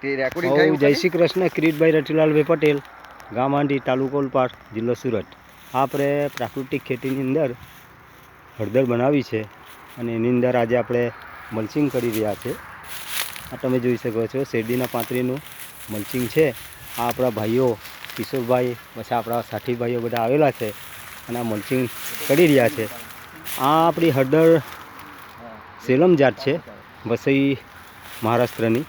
તે રેકોર્ડિંગ થયું જય શ્રી કૃષ્ણ કિરીટભાઈ રચુલાલભાઈ પટેલ ગામાંડી તાલુકો ઉલપાડ જિલ્લો સુરત. આ આપણે પ્રાકૃતિક ખેતીની અંદર હળદર બનાવી છે અને એની અંદર આજે આપણે મલ્ચિંગ કરી રહ્યા છે. આ તમે જોઈ શકો છો શેરડીના પાંતરીનું મલ્ચિંગ છે. આ આપણા ભાઈઓ કિશોરભાઈ પછી આપણા સાથી ભાઈઓ બધા આવેલા છે અને આ મલ્ચિંગ કરી રહ્યા છે. આ આપણી હળદર સેલમ જાત છે વસઈ મહારાષ્ટ્રની.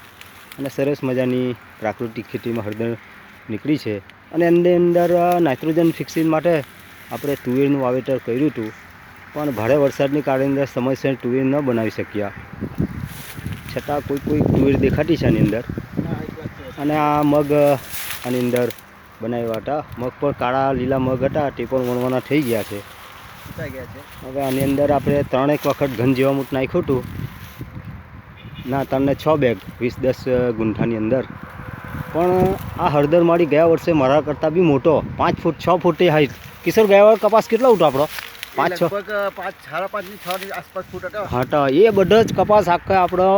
અને સરસ મજાની પ્રાકૃતિક ખેતીમાં હળદર નીકળી છે. અને એની અંદર નાઇટ્રોજન ફિક્સિંગ માટે આપણે તુવેરનું વાવેતર કર્યું હતું. પણ ભારે વરસાદની કારણે અંદર સમયસર તુવેર ન બનાવી શક્યા. છતાં કોઈ કોઈ તુવેર દેખાતી છે આની અંદર. અને આ મગ આની અંદર બનાવ્યા હતા. મગ પણ કાળા લીલા મગ હતા તે પણ વણવાના થઈ ગયા છે. સુકાઈ ગયા છે. હવે આની અંદર આપણે ત્રણેક વખત ઘન જીવામૂત નાખ્યું હતું. ના તમને છ બેગ વીસ દસ ગુંઠાની અંદર. પણ આ હળદર માળી ગયા વર્ષે મારા કરતાં બી મોટો. પાંચ ફૂટ છ ફૂટની હાઈટ કિશોર ગયા વર્ષ કપાસ કેટલો ઉઠો આપણો? પાંચ છ. પાંચ સાડા પાંચની આસપાસ ફૂટ હતો. એ બધો જ કપાસ આખો આપણો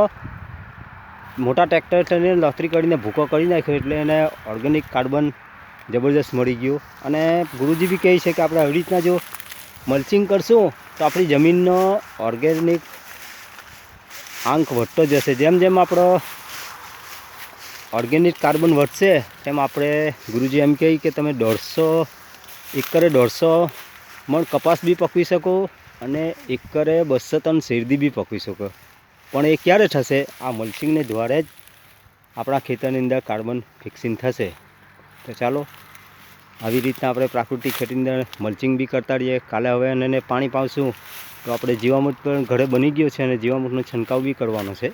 મોટા ટ્રેક્ટરને લથરી કરીને ભૂકો કરી નાખ્યો એટલે એને ઓર્ગેનિક કાર્બન જબરજસ્ત મળી ગયું. અને ગુરુજી બી કહે છે કે આપણે આવી રીતના જો મલ્ચિંગ કરશું તો આપણી જમીનનો ઓર્ગેનિક આંક વધતો જશે. જેમ જેમ આપણો ઓર્ગેનિક કાર્બન વધશે, તેમ આપણે ગુરુજી એમ કહે કે તમે દોઢસો, એકરે દોઢસો મણ કપાસ બી પકવી શકો અને એકરે બસો ટન શેરદી બી પકવી શકો. પણ એ ક્યારે થશે? આ મલ્ચિંગને દ્વારે જ આપણા ખેતરની અંદર કાર્બન ફિક્સિંગ થશે. તો ચાલો, આવી રીતના આપણે પ્રાકૃતિક ખેતીની અંદર મલ્ચિંગ બી કરતા રહીએ. કાલે હવે એને પાણી પાવશું. તો આપણે જીવામૃત પણ ઘરે બની ગયો છે અને જીવામૃતનો છંટકાવ બી કરવાનો છે.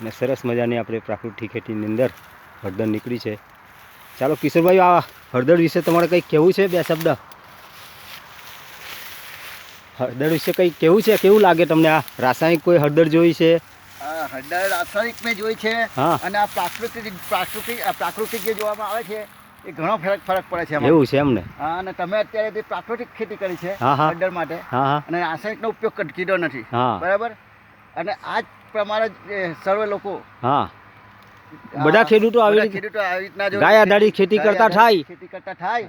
અને સરસ મજાની આપણે પ્રાકૃતિક ખેતીની અંદર હળદર નીકળી છે. ચાલો કિશોરભાઈ આ હળદર વિશે તમારે કંઈક કહેવું છે? બે શબ્દ. હળદર વિશે કંઈક કેવું છે? કેવું લાગે તમને? આ રાસાયણિક કોઈ હળદર જોઈ છે? હળદર રાસાયણિક મેં જોઈ છે. અને આ પ્રાકૃતિક પ્રાકૃતિક આ પ્રાકૃતિક જે જોવામાં આવે છે એ ઘણો ફરક ફરક પડે છે એવું છે એમને? હા અને તમે અત્યારે જે પ્રાકૃતિક ખેતી કરી છે હા, હા. માટે અને રાસાયણિકનો ઉપયોગ કીધો નથી. હા. બરાબર? અને આ જ પ્રમાણે સર્વે લોકો હા. બધા ખેડૂતો આવી ખેડૂતો આવી રીતના ગાય આધારિત ખેતી કરતા થાય. ખેતી કરતા થાય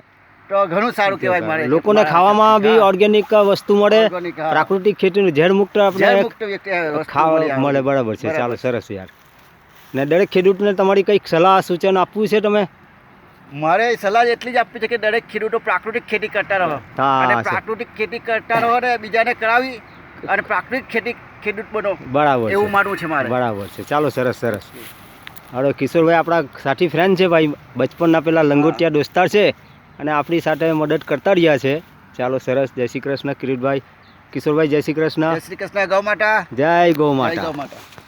તો ઘણું સારું કહેવાય મારે. લોકોને ખાવામાં બી ઓર્ગેનિક વસ્તુ મળે. પ્રાકૃતિક ખેતીનું ઝેર મુક્ત આપણે ખાવા મળે બરાબર છે. ચાલો સરસ યાર. ને દરેક ખેડૂતને તમારી કંઈક સલાહ સૂચન આપવું છે તમે? મારે સલાહ એટલી જ આપવી છે કે દરેક ખેડૂતો પ્રાકૃતિક ખેતી કરતા રહો. અને પ્રાકૃતિક ખેતી કરતા રહો ને બીજાને કરાવી અને પ્રાકૃતિક ખેતી ખેડૂત બનો. બરાબર. એવું માનવું છે મારે. બરાબર છે. ચાલો સરસ સરસ. હવે કિશોરભાઈ આપણા સાથી ફ્રેન્ડ છે ભાઈ બચપનના પેલા લંગોટિયા દોસ્તાર છે અને આપણી સાથે મદદ કરતા રહ્યા છે. ચાલો સરસ. જય શ્રી કૃષ્ણ કિરીટભાઈ. કિશોરભાઈ જય શ્રી કૃષ્ણ. જય શ્રી કૃષ્ણ ગૌ માતા. જય ગૌ માતા ગૌ માતા.